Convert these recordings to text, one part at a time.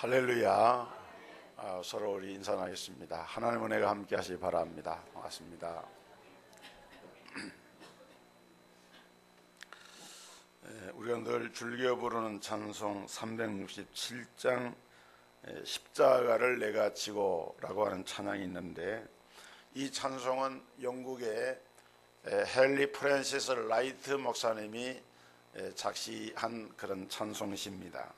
할렐루야. 아, 서로 우리 인사 나겠습니다. 하나님 은혜가 함께 하시기 바랍니다. 반갑습니다. 예, 우리가 늘 즐겨 부르는 찬송 367장 예, 십자가를 내가 지고라고 하는 찬양이 있는데 이 찬송은 영국의 예, 헨리 프랜시스 라이트 목사님이 예, 작시한 그런 찬송시입니다.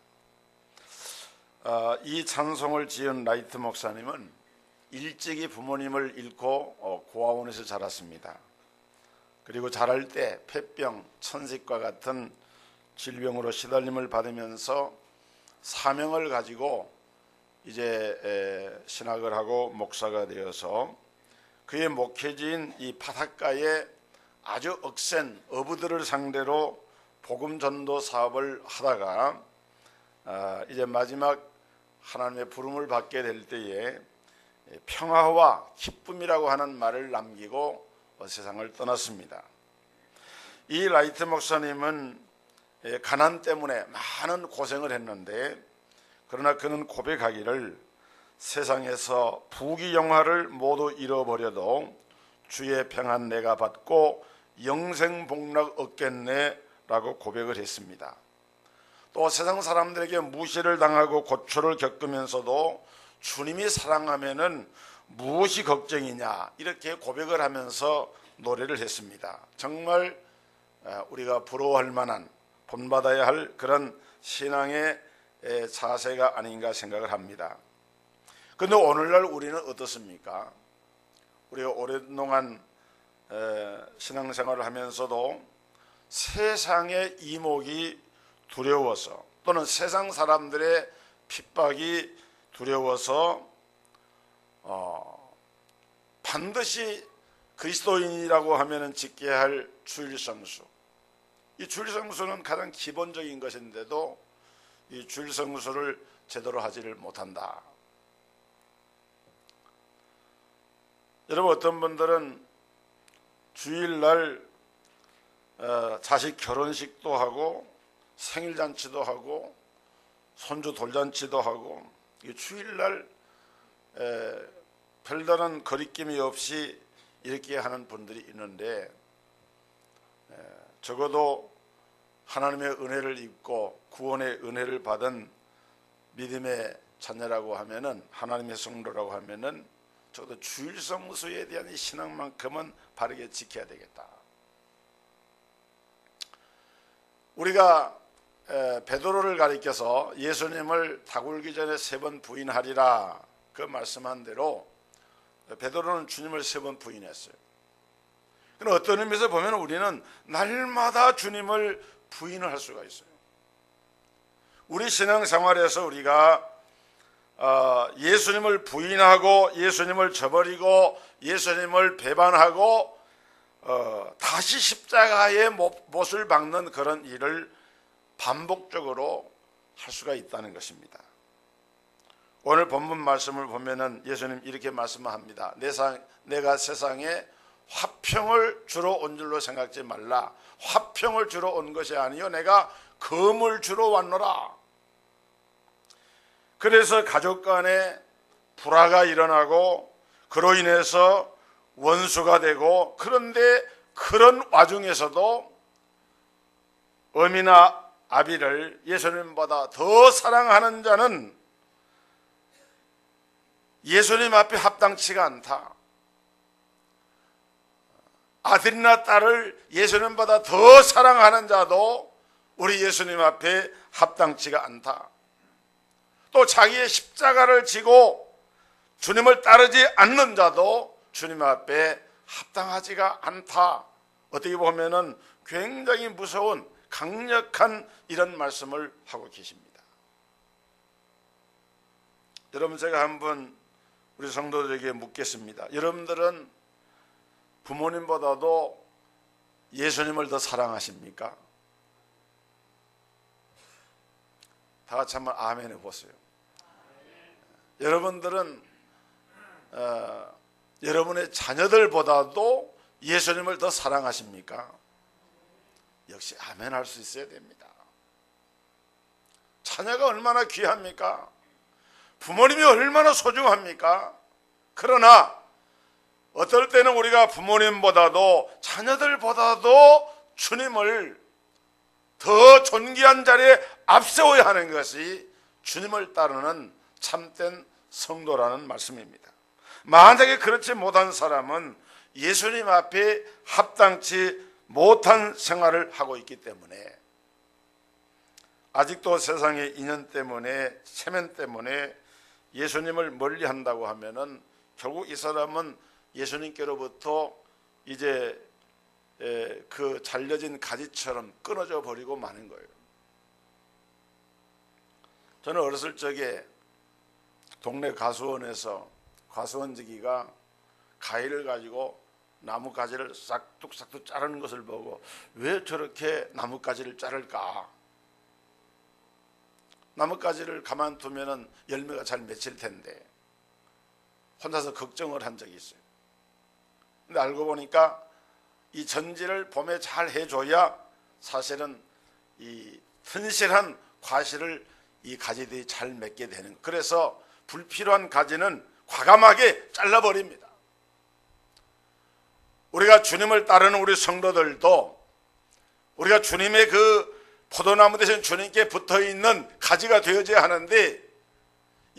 어, 이 찬송을 지은 라이트 목사님은 일찍이 부모님을 잃고 어, 고아원에서 자랐습니다. 그리고 자랄 때 폐병, 천식과 같은 질병으로 시달림을 받으면서 사명을 가지고 이제 신학을 하고 목사가 되어서 그의 목회지인 이 바닷가에 아주 억센 어부들을 상대로 복음 전도 사업을 하다가 아, 이제 마지막 하나님의 부름을 받게 될 때에 평화와 기쁨이라고 하는 말을 남기고 세상을 떠났습니다. 이 라이트 목사님은 가난 때문에 많은 고생을 했는데 그러나 그는 고백하기를 세상에서 부귀 영화를 모두 잃어버려도 주의 평안 내가 받고 영생 복락 얻겠네라고 고백을 했습니다. 또 세상 사람들에게 무시를 당하고 고초를 겪으면서도 주님이 사랑하면은 무엇이 걱정이냐 이렇게 고백을 하면서 노래를 했습니다. 정말 우리가 부러워할 만한 본받아야 할 그런 신앙의 자세가 아닌가 생각을 합니다. 그런데 오늘날 우리는 어떻습니까? 우리가 오랫동안 신앙생활을 하면서도 세상의 이목이 두려워서 또는 세상 사람들의 핍박이 두려워서 어, 반드시 그리스도인이라고 하면 지켜야 할 주일성수. 이 주일성수는 가장 기본적인 것인데도 이 주일성수를 제대로 하지를 못한다. 여러분 어떤 분들은 주일날 어, 자식 결혼식도 하고 생일 잔치도 하고 손주 돌잔치도 하고 주일날 에, 별다른 거리낌이 없이 이렇게 하는 분들이 있는데 에, 적어도 하나님의 은혜를 입고 구원의 은혜를 받은 믿음의 자녀라고 하면은 하나님의 성도라고 하면은 적어도 주일 성수에 대한 신앙만큼은 바르게 지켜야 되겠다. 우리가 베드로를 가리켜서 예수님을 다굴기 전에 세 번 부인하리라 그 말씀한 대로 베드로는 주님을 세 번 부인했어요. 그럼 어떤 의미에서 보면 우리는 날마다 주님을 부인을 할 수가 있어요. 우리 신앙생활에서 우리가 어, 예수님을 부인하고 예수님을 저버리고 예수님을 배반하고 어, 다시 십자가의 못을 박는 그런 일을 반복적으로 할 수가 있다는 것입니다. 오늘 본문 말씀을 보면은 예수님 이렇게 말씀합니다. 내가 세상에 화평을 주러 온 줄로 생각지 말라. 화평을 주러 온 것이 아니요 내가 금을 주러 왔노라. 그래서 가족 간에 불화가 일어나고 그로 인해서 원수가 되고 그런데 그런 와중에서도 어미나 아비를 예수님보다 더 사랑하는 자는 예수님 앞에 합당치가 않다. 아들이나 딸을 예수님보다 더 사랑하는 자도 우리 예수님 앞에 합당치가 않다. 또 자기의 십자가를 지고 주님을 따르지 않는 자도 주님 앞에 합당하지가 않다. 어떻게 보면은 굉장히 무서운 강력한 이런 말씀을 하고 계십니다. 여러분 제가 한번 우리 성도들에게 묻겠습니다. 여러분들은 부모님보다도 예수님을 더 사랑하십니까? 다 같이 한번 아멘 해보세요. 여러분들은 어, 여러분의 자녀들보다도 예수님을 더 사랑하십니까? 역시 아멘 할 수 있어야 됩니다. 자녀가 얼마나 귀합니까? 부모님이 얼마나 소중합니까? 그러나 어떨 때는 우리가 부모님보다도 자녀들보다도 주님을 더 존귀한 자리에 앞세워야 하는 것이 주님을 따르는 참된 성도라는 말씀입니다. 만약에 그렇지 못한 사람은 예수님 앞에 합당치 못한 생활을 하고 있기 때문에 아직도 세상의 인연 때문에 체면 때문에 예수님을 멀리 한다고 하면은 결국 이 사람은 예수님께로부터 이제 에, 그 잘려진 가지처럼 끊어져 버리고 마는 거예요. 저는 어렸을 적에 동네 가수원에서 가수원지기가 가위를 가지고 나무 가지를 싹둑싹둑 자르는 것을 보고 왜 저렇게 나무 가지를 자를까? 나무 가지를 가만두면은 열매가 잘 맺힐 텐데 혼자서 걱정을 한 적이 있어요. 근데 알고 보니까 이 전지를 봄에 잘 해줘야 사실은 이 튼실한 과실을 이 가지들이 잘 맺게 되는. 그래서 불필요한 가지는 과감하게 잘라버립니다. 우리가 주님을 따르는 우리 성도들도 우리가 주님의 그 포도나무 대신 주님께 붙어 있는 가지가 되어져야 하는데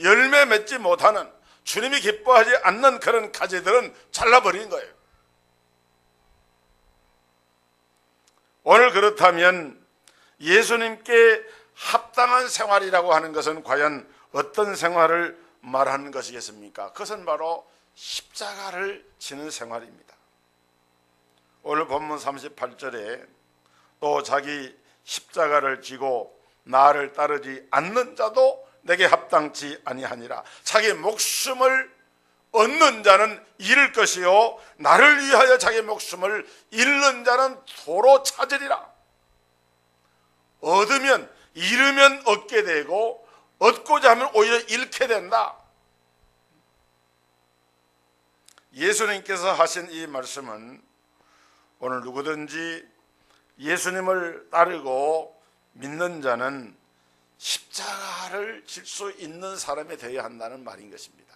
열매 맺지 못하는 주님이 기뻐하지 않는 그런 가지들은 잘라버린 거예요. 오늘 그렇다면 예수님께 합당한 생활이라고 하는 것은 과연 어떤 생활을 말하는 것이겠습니까? 그것은 바로 십자가를 지는 생활입니다. 오늘 본문 38절에 또 자기 십자가를 지고 나를 따르지 않는 자도 내게 합당치 아니하니라. 자기 목숨을 얻는 자는 잃을 것이요 나를 위하여 자기 목숨을 잃는 자는 도로 찾으리라. 얻으면 잃으면 얻게 되고 얻고자 하면 오히려 잃게 된다. 예수님께서 하신 이 말씀은 오늘 누구든지 예수님을 따르고 믿는 자는 십자가를 질 수 있는 사람이 되어야 한다는 말인 것입니다.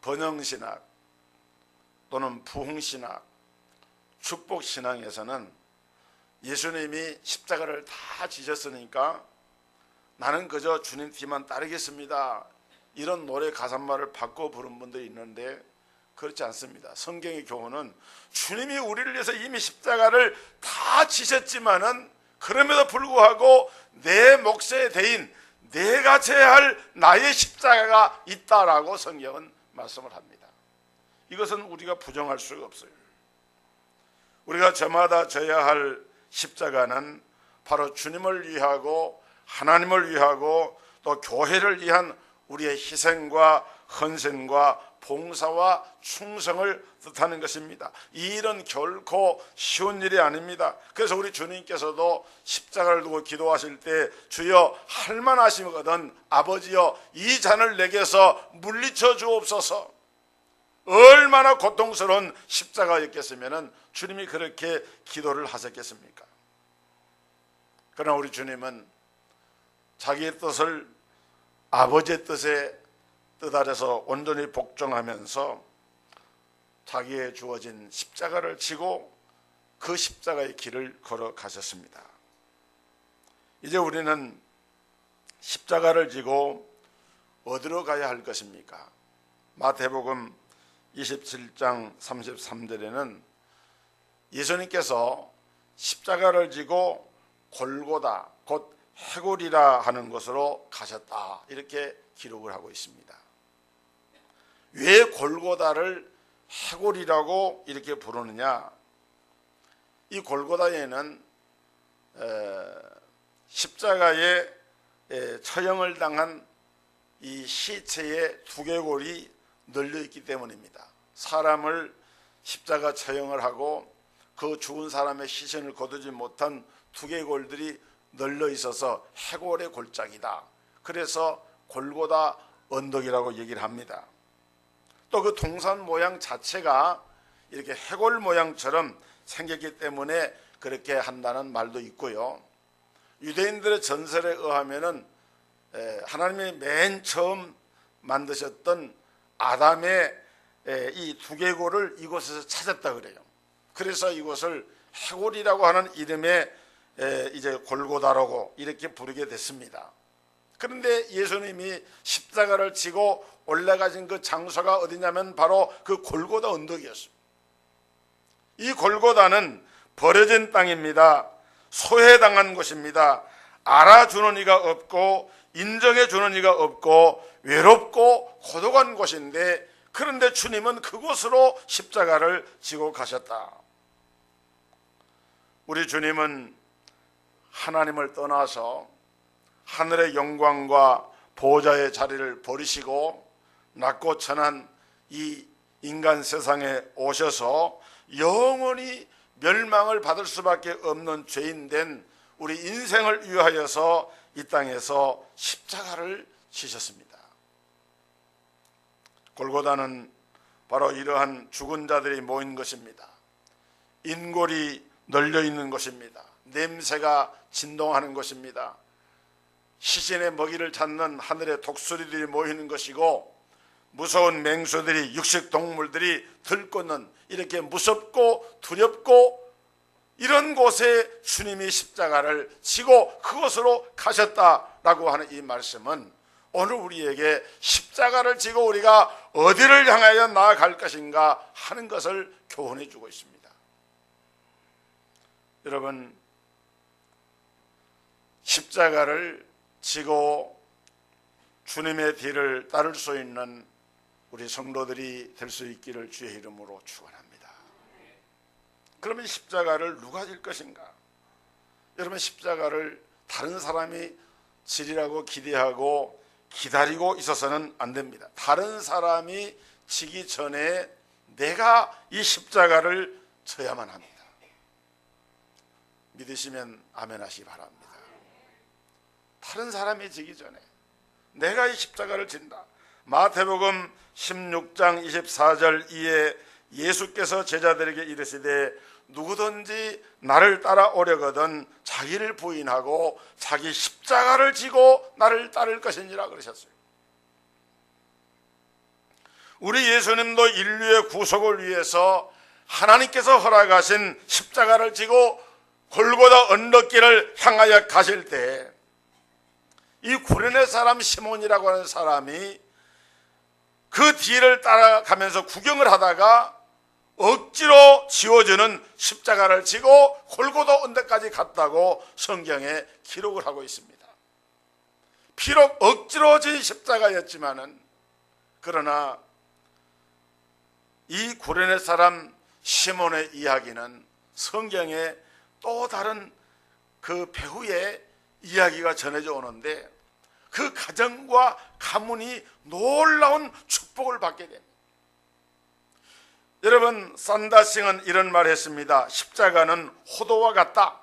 번영신학 또는 부흥신학, 축복신앙에서는 예수님이 십자가를 다 지셨으니까 나는 그저 주님 뒤만 따르겠습니다. 이런 노래 가사말을 바꿔 부른 분들이 있는데 그렇지 않습니다. 성경의 교훈은 주님이 우리를 위해서 이미 십자가를 다 지셨지만은 그럼에도 불구하고 내 몫에 대인 내가 져야 할 나의 십자가가 있다라고 성경은 말씀을 합니다. 이것은 우리가 부정할 수가 없어요. 우리가 저마다 져야 할 십자가는 바로 주님을 위하고 하나님을 위하고 또 교회를 위한 우리의 희생과 헌신과 봉사와 충성을 뜻하는 것입니다. 이 일은 결코 쉬운 일이 아닙니다. 그래서 우리 주님께서도 십자가를 두고 기도하실 때 주여 할만하시거든 아버지여 이 잔을 내게서 물리쳐 주옵소서. 얼마나 고통스러운 십자가였겠으면 주님이 그렇게 기도를 하셨겠습니까? 그러나 우리 주님은 자기의 뜻을 아버지의 뜻에 뜻 아래서 온전히 복종하면서 자기의 주어진 십자가를 지고 그 십자가의 길을 걸어가셨습니다. 이제 우리는 십자가를 지고 어디로 가야 할 것입니까? 마태복음 27장 33절에는 예수님께서 십자가를 지고 골고다 곧 해골이라 하는 것으로 가셨다 이렇게 기록을 하고 있습니다. 왜 골고다를 해골이라고 이렇게 부르느냐? 이 골고다에는 십자가에 처형을 당한 이 시체의 두개골이 널려 있기 때문입니다. 사람을 십자가 처형을 하고 그 죽은 사람의 시선을 거두지 못한 두개골들이 널려 있어서 해골의 골짜기다. 그래서 골고다 언덕이라고 얘기를 합니다. 또 그 동산 모양 자체가 이렇게 해골 모양처럼 생겼기 때문에 그렇게 한다는 말도 있고요. 유대인들의 전설에 의하면은 에, 하나님이 맨 처음 만드셨던 아담의 에, 이 두개골을 이곳에서 찾았다 그래요. 그래서 이곳을 해골이라고 하는 이름의 에, 이제 골고다라고 이렇게 부르게 됐습니다. 그런데 예수님이 십자가를 지고 올라가신 그 장소가 어디냐면 바로 그 골고다 언덕이었습니다. 이 골고다는 버려진 땅입니다. 소외당한 곳입니다. 알아주는 이가 없고 인정해 주는 이가 없고 외롭고 고독한 곳인데 그런데 주님은 그곳으로 십자가를 지고 가셨다. 우리 주님은 하나님을 떠나서 하늘의 영광과 보좌의 자리를 버리시고 낮고 천한 이 인간 세상에 오셔서 영원히 멸망을 받을 수밖에 없는 죄인 된 우리 인생을 위하여서 이 땅에서 십자가를 지셨습니다. 골고다는 바로 이러한 죽은 자들이 모인 것입니다. 인골이 널려 있는 것입니다. 냄새가 진동하는 것입니다. 시신의 먹이를 찾는 하늘의 독수리들이 모이는 것이고 무서운 맹수들이 육식 동물들이 들끓는 이렇게 무섭고 두렵고 이런 곳에 주님이 십자가를 지고 그곳으로 가셨다라고 하는 이 말씀은 오늘 우리에게 십자가를 지고 우리가 어디를 향하여 나아갈 것인가 하는 것을 교훈해 주고 있습니다. 여러분 십자가를 지고 주님의 뒤를 따를 수 있는 우리 성도들이 될 수 있기를 주의 이름으로 축원합니다. 그러면 십자가를 누가 질 것인가? 여러분 십자가를 다른 사람이 지리라고 기대하고 기다리고 있어서는 안 됩니다. 다른 사람이 지기 전에 내가 이 십자가를 져야만 합니다. 믿으시면 아멘 하시기 바랍니다. 다른 사람이 지기 전에 내가 이 십자가를 진다. 마태복음 16장 24절 이에 예수께서 제자들에게 이르시되 누구든지 나를 따라오려거든 자기를 부인하고 자기 십자가를 지고 나를 따를 것이니라 그러셨어요. 우리 예수님도 인류의 구속을 위해서 하나님께서 허락하신 십자가를 지고 골고다 언덕길을 향하여 가실 때 이 구레네 사람 시몬이라고 하는 사람이 그 뒤를 따라가면서 구경을 하다가 억지로 지워주는 십자가를 지고 골고도 언덕까지 갔다고 성경에 기록을 하고 있습니다. 비록 억지로 진 십자가였지만은 그러나 이 구레네 사람 시몬의 이야기는 성경에 또 다른 그 배후의 이야기가 전해져 오는데 그 가정과 가문이 놀라운 축복을 받게 됩니다. 여러분 산다싱은 이런 말을 했습니다. 십자가는 호도와 같다.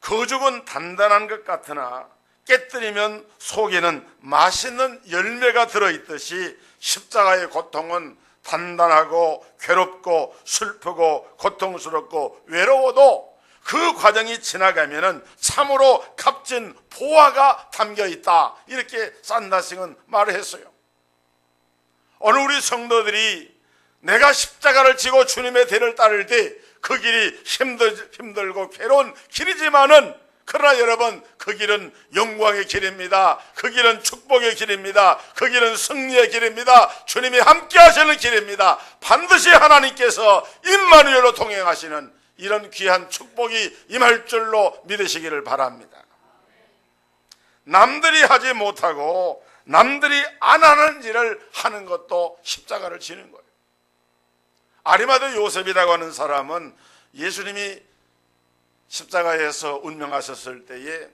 거죽은 단단한 것 같으나 깨뜨리면 속에는 맛있는 열매가 들어있듯이 십자가의 고통은 단단하고 괴롭고 슬프고 고통스럽고 외로워도 그 과정이 지나가면은 참으로 값진 보화가 담겨 있다. 이렇게 산다싱은 말을 했어요. 오늘 우리 성도들이 내가 십자가를 지고 주님의 대를 따를 때 그 길이 힘들, 힘들고 괴로운 길이지만은 그러나 여러분 그 길은 영광의 길입니다. 그 길은 축복의 길입니다. 그 길은 승리의 길입니다. 주님이 함께 하시는 길입니다. 반드시 하나님께서 임마누엘로 동행하시는 이런 귀한 축복이 임할 줄로 믿으시기를 바랍니다. 남들이 하지 못하고 남들이 안 하는 일을 하는 것도 십자가를 지는 거예요. 아리마드 요셉이라고 하는 사람은 예수님이 십자가에서 운명하셨을 때에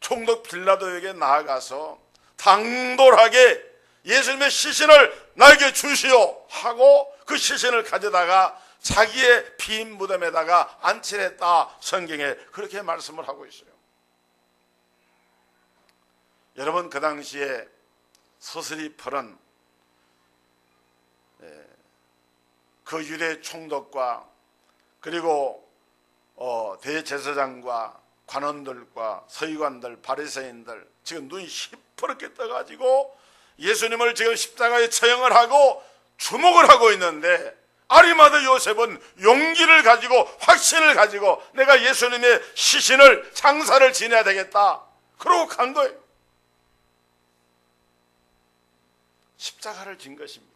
총독 빌라도에게 나아가서 당돌하게 예수님의 시신을 나에게 주시오 하고 그 시신을 가져다가 자기의 빈 무덤에다가 안치했다 성경에 그렇게 말씀을 하고 있어요. 여러분 그 당시에 서슬이 펄은 그 유대 총독과 그리고 어, 대제사장과 관원들과 서기관들, 바리새인들 지금 눈이 시퍼렇게 떠가지고 예수님을 지금 십자가에 처형을 하고 주목을 하고 있는데 아리마드 요셉은 용기를 가지고 확신을 가지고 내가 예수님의 시신을 장사를 지내야 되겠다. 그러고 간 거예요. 십자가를 진 것입니다.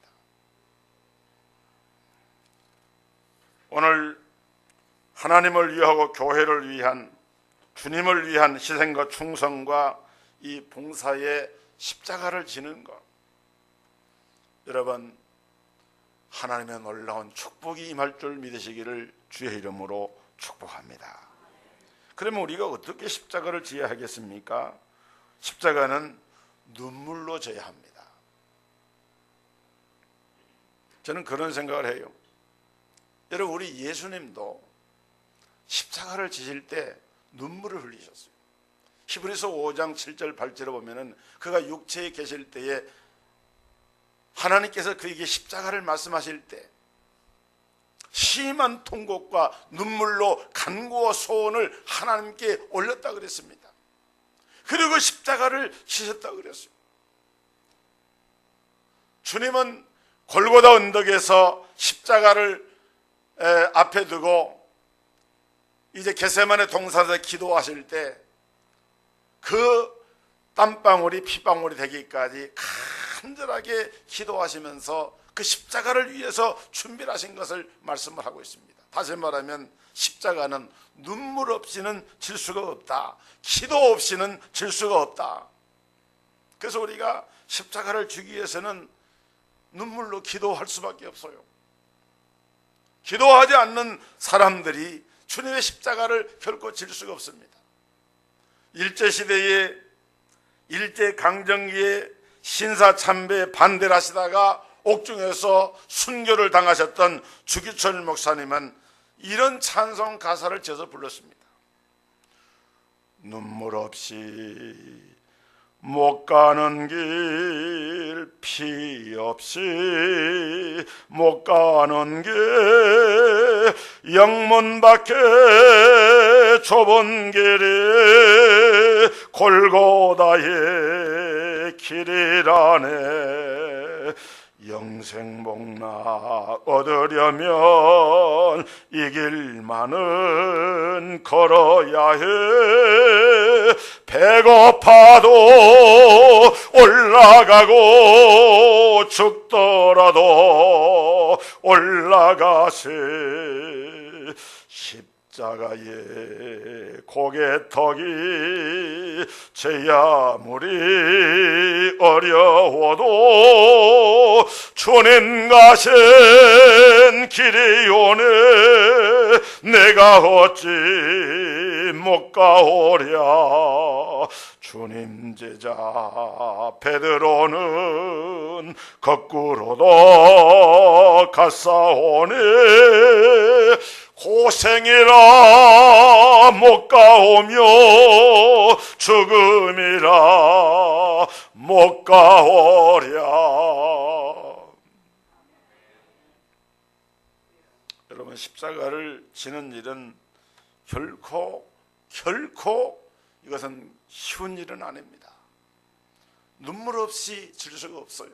오늘 하나님을 위하고 교회를 위한 주님을 위한 희생과 충성과 이 봉사의 십자가를 지는 것. 여러분 하나님의 놀라운 축복이 임할 줄 믿으시기를 주의 이름으로 축복합니다. 그러면 우리가 어떻게 십자가를 지어야 하겠습니까? 십자가는 눈물로 져야 합니다. 저는 그런 생각을 해요. 여러분 우리 예수님도 십자가를 지실 때 눈물을 흘리셨어요. 히브리서 5장 7절 8절에 보면은 그가 육체에 계실 때에 하나님께서 그에게 십자가를 말씀하실 때 심한 통곡과 눈물로 간구와 소원을 하나님께 올렸다 그랬습니다. 그리고 십자가를 지셨다 그랬어요. 주님은 골고다 언덕에서 십자가를 앞에 두고 이제 게세만의 동산에서 기도하실 때 그 땀방울이 피방울이 되기까지 간절하게 기도하시면서 그 십자가를 위해서 준비를 하신 것을 말씀을 하고 있습니다. 다시 말하면 십자가는 눈물 없이는 질 수가 없다. 기도 없이는 질 수가 없다. 그래서 우리가 십자가를 주기 위해서는 눈물로 기도할 수밖에 없어요. 기도하지 않는 사람들이 주님의 십자가를 결코 질 수가 없습니다. 일제 시대에 일제 강점기에 신사 참배에 반대를 하시다가 옥중에서 순교를 당하셨던 주기철 목사님은 이런 찬송 가사를 지어서 불렀습니다. 눈물 없이 못 가는 길 피 없이 못 가는 길 영문 밖에 좁은 길이 골고다의 길이라네. 영생복락 얻으려면 이 길만은 걸어야 해. 배고파도 올라가고 죽더라도 올라가세 십자가의 고개 턱이 제 아무리 어려워도 주님 가신 길이 오네 내가 어찌 못 가오랴. 주님 제자 베드로는 거꾸로도 갔사오네 고생이라 못 가오며 죽음이라 못 가오랴 여러분 십자가를 지는 일은 결코 결코 이것은 쉬운 일은 아닙니다. 눈물 없이 질 수가 없어요.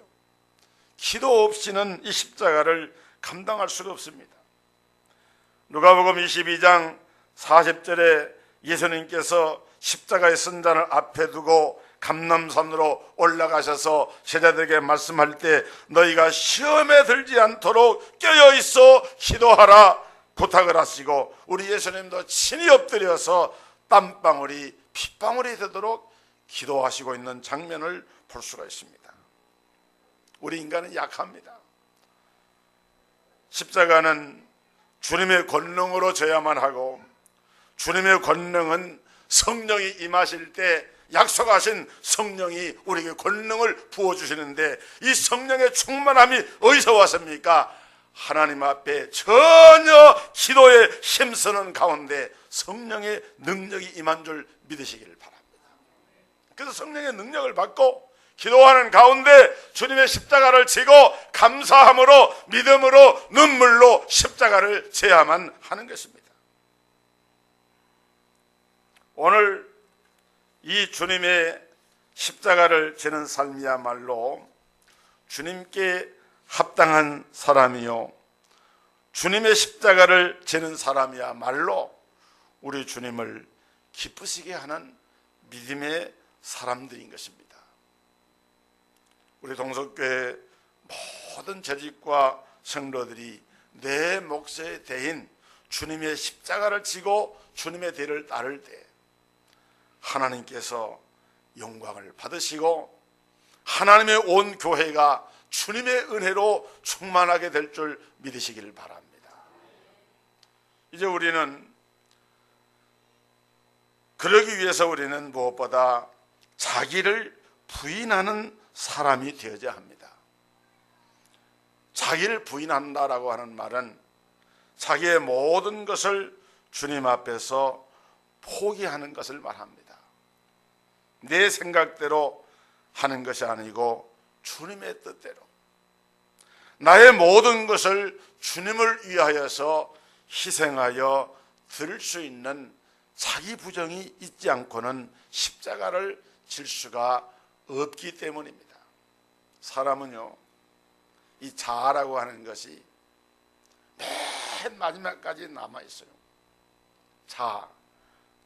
기도 없이는 이 십자가를 감당할 수가 없습니다. 누가복음 22장 40절에 예수님께서 십자가의 선잔을 앞에 두고 감남산으로 올라가셔서 제자들에게 말씀할 때 너희가 시험에 들지 않도록 깨어 있어 기도하라 부탁을 하시고 우리 예수님도 친히 엎드려서 땀방울이 핏방울이 되도록 기도하시고 있는 장면을 볼 수가 있습니다. 우리 인간은 약합니다. 십자가는 주님의 권능으로 져야만 하고 주님의 권능은 성령이 임하실 때 약속하신 성령이 우리에게 권능을 부어주시는데 이 성령의 충만함이 어디서 왔습니까? 하나님 앞에 전혀 기도에 힘쓰는 가운데 성령의 능력이 임한 줄 믿으시기를 바랍니다. 그래서 성령의 능력을 받고 기도하는 가운데 주님의 십자가를 지고 감사함으로 믿음으로 눈물로 십자가를 져야만 하는 것입니다. 오늘 이 주님의 십자가를 지는 삶이야말로 주님께 합당한 사람이요. 주님의 십자가를 지는 사람이야말로 우리 주님을 기쁘시게 하는 믿음의 사람들인 것입니다. 우리 동석교회 모든 재직과 성도들이 내 몫의 대인 주님의 십자가를 지고 주님의 대를 따를 때 하나님께서 영광을 받으시고 하나님의 온 교회가 주님의 은혜로 충만하게 될 줄 믿으시길 바랍니다. 이제 우리는 그러기 위해서 우리는 무엇보다 자기를 부인하는 사람이 되어야 합니다. 자기를 부인한다라고 하는 말은 자기의 모든 것을 주님 앞에서 포기하는 것을 말합니다. 내 생각대로 하는 것이 아니고 주님의 뜻대로 나의 모든 것을 주님을 위하여서 희생하여 들을 수 있는 자기 부정이 있지 않고는 십자가를 질 수가 없기 때문입니다. 사람은요, 이 자아라고 하는 것이 맨 마지막까지 남아 있어요. 자,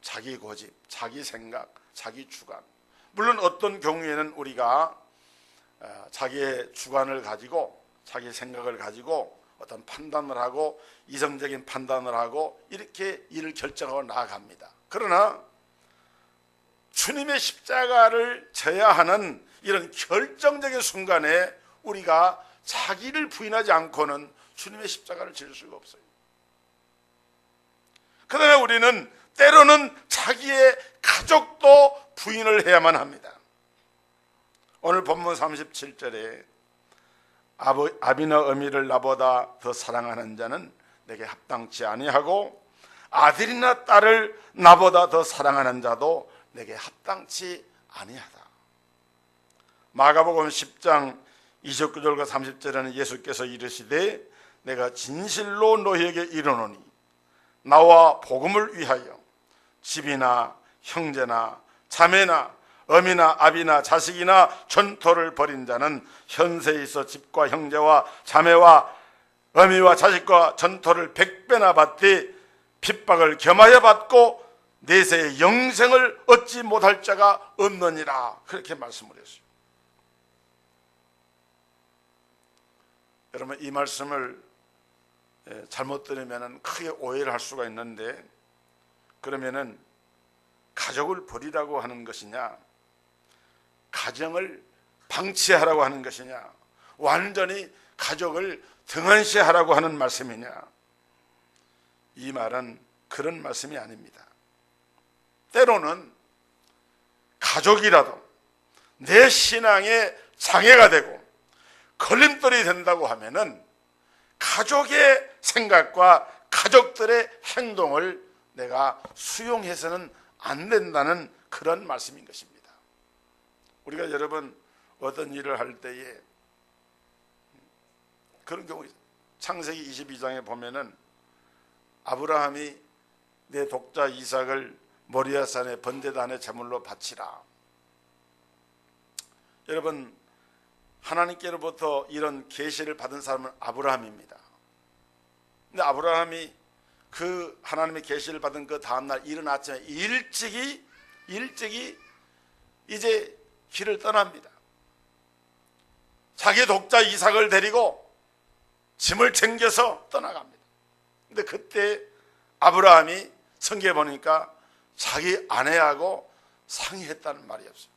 자기 고집, 자기 생각, 자기 주관. 물론 어떤 경우에는 우리가 어, 자기의 주관을 가지고 자기 생각을 가지고 어떤 판단을 하고 이성적인 판단을 하고 이렇게 일을 결정하고 나아갑니다. 그러나 주님의 십자가를 져야 하는 이런 결정적인 순간에 우리가 자기를 부인하지 않고는 주님의 십자가를 질 수가 없어요. 그 다음에 우리는 때로는 자기의 가족도 부인을 해야만 합니다. 오늘 본문 37절에 아버, 아비나 어미를 나보다 더 사랑하는 자는 내게 합당치 아니하고 아들이나 딸을 나보다 더 사랑하는 자도 내게 합당치 아니하다. 마가복음 10장 29절과 30절에는 예수께서 이르시되 내가 진실로 너희에게 이르노니 나와 복음을 위하여 집이나 형제나 자매나 어미나 아비나 자식이나 전토를 벌인 자는 현세에 있어 집과 형제와 자매와 어미와 자식과 전토를 백배나 받되 핍박을 겸하여 받고 내세의 영생을 얻지 못할 자가 없느니라 그렇게 말씀을 했어요. 여러분 이 말씀을 예, 잘못 들으면 크게 오해를 할 수가 있는데 그러면은 가족을 버리라고 하는 것이냐 가정을 방치하라고 하는 것이냐 완전히 가족을 등한시하라고 하는 말씀이냐 이 말은 그런 말씀이 아닙니다 때로는 가족이라도 내 신앙에 장애가 되고 걸림돌이 된다고 하면은 가족의 생각과 가족들의 행동을 내가 수용해서는 안 된다는 그런 말씀인 것입니다. 우리가 여러분 어떤 일을 할 때에 그런 경우 창세기 22장에 보면은 아브라함이 내 독자 이삭을 모리아산의 번제단의 제물로 바치라. 여러분 하나님께로부터 이런 계시를 받은 사람은 아브라함입니다. 근데 아브라함이 그 하나님의 계시를 받은 그 다음 날 이른 아침에 일찍이 일찍이 이제 길을 떠납니다. 자기 독자 이삭을 데리고 짐을 챙겨서 떠나갑니다. 근데 그때 아브라함이 성경에 보니까 자기 아내하고 상의했다는 말이 없어요.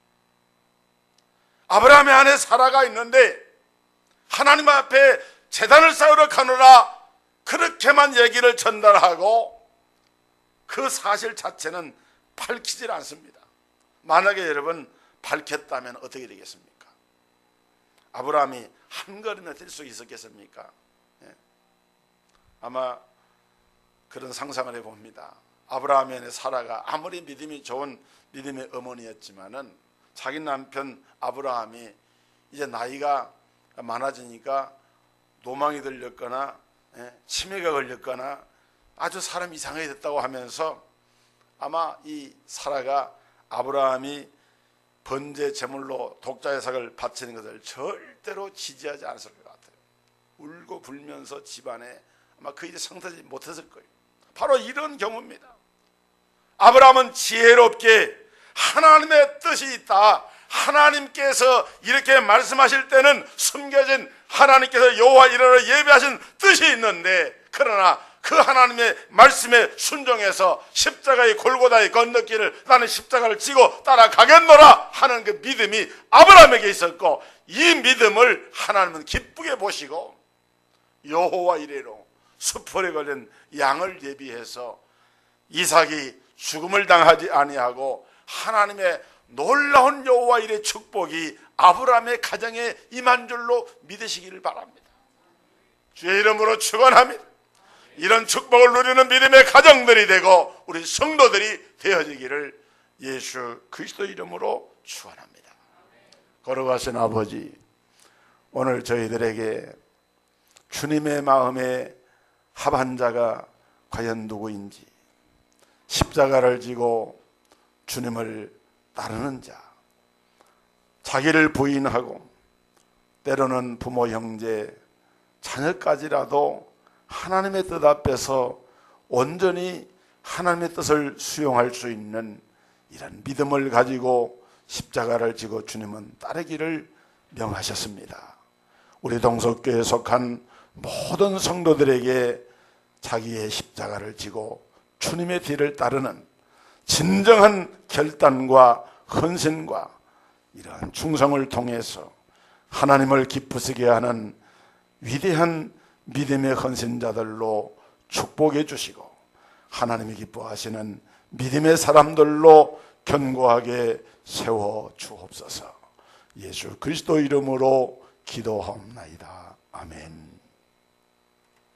아브라함의 아내 사라가 있는데 하나님 앞에 재단을 쌓으러 가노라 그렇게만 얘기를 전달하고 그 사실 자체는 밝히질 않습니다. 만약에 여러분 밝혔다면 어떻게 되겠습니까? 아브라함이 한 걸음에 뛸 수 있었겠습니까? 예. 아마 그런 상상을 해봅니다. 아브라함의 사라가 아무리 믿음이 좋은 믿음의 어머니였지만은 자기 남편 아브라함이 이제 나이가 많아지니까 노망이 들렸거나 예, 치매가 걸렸거나 아주 사람 이상하게 됐다고 하면서 아마 이 사라가 아브라함이 번제 제물로 독자의삭을 바치는 것을 절대로 지지하지 않았을 것 같아요. 울고 불면서 집안에 아마 그 일이 성사지 못했을 거예요. 바로 이런 경우입니다. 아브라함은 지혜롭게 하나님의 뜻이 있다. 하나님께서 이렇게 말씀하실 때는 숨겨진 하나님께서 여호와 이르러 예배하신 뜻이 있는데 그러나 그 하나님의 말씀에 순종해서 십자가의 골고다의 건너길을 나는 십자가를 지고 따라가겠노라 하는 그 믿음이 아브라함에게 있었고 이 믿음을 하나님은 기쁘게 보시고 여호와 이래로 수풀에 걸린 양을 예비해서 이삭이 죽음을 당하지 아니하고 하나님의 놀라운 여호와 일의 축복이 아브라함의 가정에 임한 줄로 믿으시기를 바랍니다. 주의 이름으로 축원합니다. 이런 축복을 누리는 믿음의 가정들이 되고 우리 성도들이 되어지기를 예수 그리스도 이름으로 축원합니다. 걸어가신 아버지 오늘 저희들에게 주님의 마음에 합한 자가 과연 누구인지 십자가를 지고 주님을 따르는 자 자기를 부인하고 때로는 부모 형제 자녀까지라도 하나님의 뜻 앞에서 온전히 하나님의 뜻을 수용할 수 있는 이런 믿음을 가지고 십자가를 지고 주님은 따르기를 명하셨습니다. 우리 동석교에 속한 모든 성도들에게 자기의 십자가를 지고 주님의 뒤를 따르는 진정한 결단과 헌신과 이러한 충성을 통해서 하나님을 기쁘시게 하는 위대한 믿음의 헌신자들로 축복해 주시고 하나님이 기뻐하시는 믿음의 사람들로 견고하게 세워 주옵소서. 예수 그리스도 이름으로 기도하옵나이다. 아멘.